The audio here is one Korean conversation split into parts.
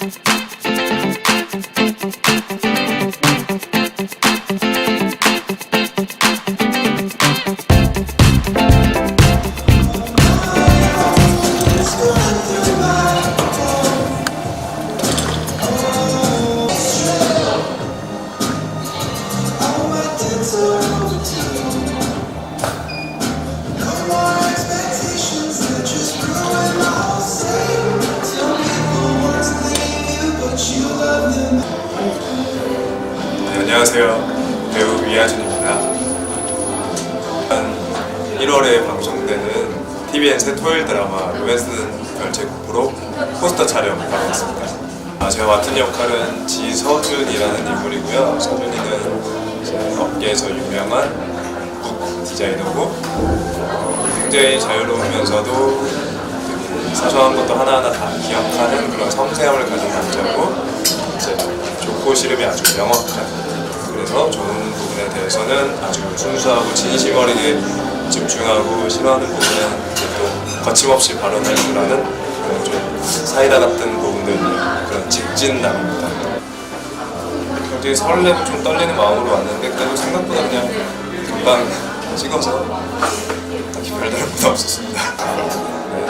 네, 안녕하세요. 배우 위아준입니다. 1월에 방송되는 TVN 새 토요일 드라마 로맨스는 별제국으로 포스터 촬영 가고 있습니다. 아, 제가 맡은 역할은 지서준이라는 인물이고요. 서준이는 업계에서 유명한 북 디자이너고 어, 굉장히 자유로우면서도 사소한 것도 하나하나 다 기억하는 그런 섬세함을 가진 남자고 좋고 싫음이 아주 명확한 그래서 좋은 부분에 대해서는 아주 순수하고 진심 어리게 집중하고 싫어하는 부분은 또 거침없이 발언할 줄 아는 그런 좀 사이다 같은 있는 그런 직진남입니다. 굉장히 설레고 좀 떨리는 마음으로 왔는데 그래도 생각보다 그냥 금방 찍어서 딱히 별다른 건 없었습니다. 네.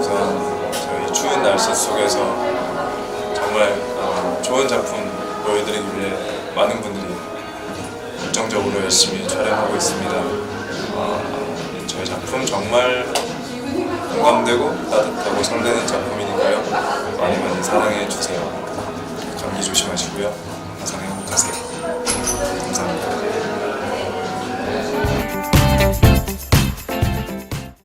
우선 저희 추운 날씨 속에서 정말 어, 좋은 작품 보여드리기 위해 많은 분들이 열정적으로 열심히 촬영하고 있습니다. 어, 저희 작품 정말 공감되고 따뜻하고 설레는 작품이니까요. 많이 많이 사랑해 주세요. 감기 조심하시고요. 항상 행복하세요.